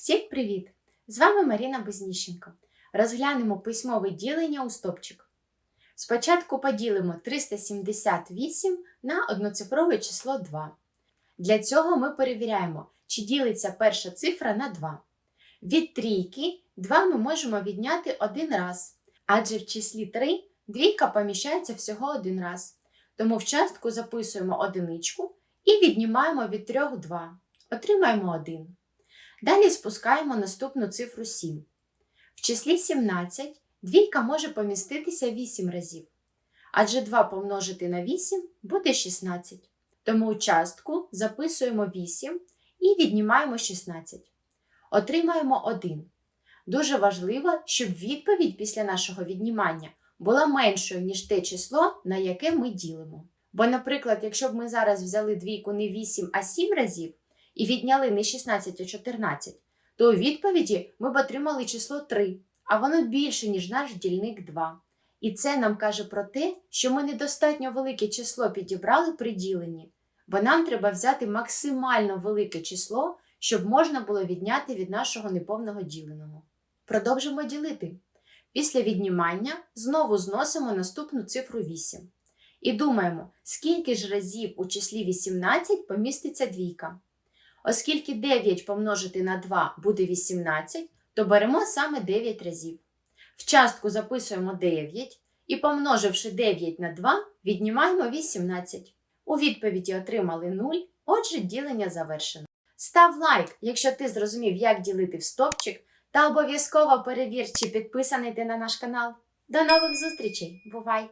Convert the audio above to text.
Всім привіт! З вами Маріна Безніщенко. Розглянемо письмове ділення у стопчик. Спочатку поділимо 378 на одноцифрове число 2. Для цього ми перевіряємо, чи ділиться перша цифра на 2. Від трійки 2 ми можемо відняти один раз, адже в числі 3 двійка поміщається всього один раз. Тому в частку записуємо одиничку і віднімаємо від 3 2. Отримаємо 1. Далі спускаємо наступну цифру 7. В числі 17 двійка може поміститися 8 разів. Адже 2 помножити на 8 буде 16. Тому у частку записуємо 8 і віднімаємо 16. Отримаємо 1. Дуже важливо, щоб відповідь після нашого віднімання була меншою, ніж те число, на яке ми ділимо. Бо, наприклад, якщо б ми зараз взяли двійку не 8, а 7 разів, і відняли не 16, а 14, то у відповіді ми б отримали число 3, а воно більше, ніж наш дільник 2. І це нам каже про те, що ми недостатньо велике число підібрали при діленні, бо нам треба взяти максимально велике число, щоб можна було відняти від нашого неповного діленого. Продовжимо ділити. Після віднімання знову зносимо наступну цифру 8. І думаємо, скільки ж разів у числі 18 поміститься двійка. Оскільки 9 помножити на 2 буде 18, то беремо саме 9 разів. В частку записуємо 9 і, помноживши 9 на 2, віднімаємо 18. У відповіді отримали 0, отже, ділення завершено. Став лайк, якщо ти зрозумів, як ділити в стопчик, та обов'язково перевір, чи підписаний ти на наш канал. До нових зустрічей! Бувай!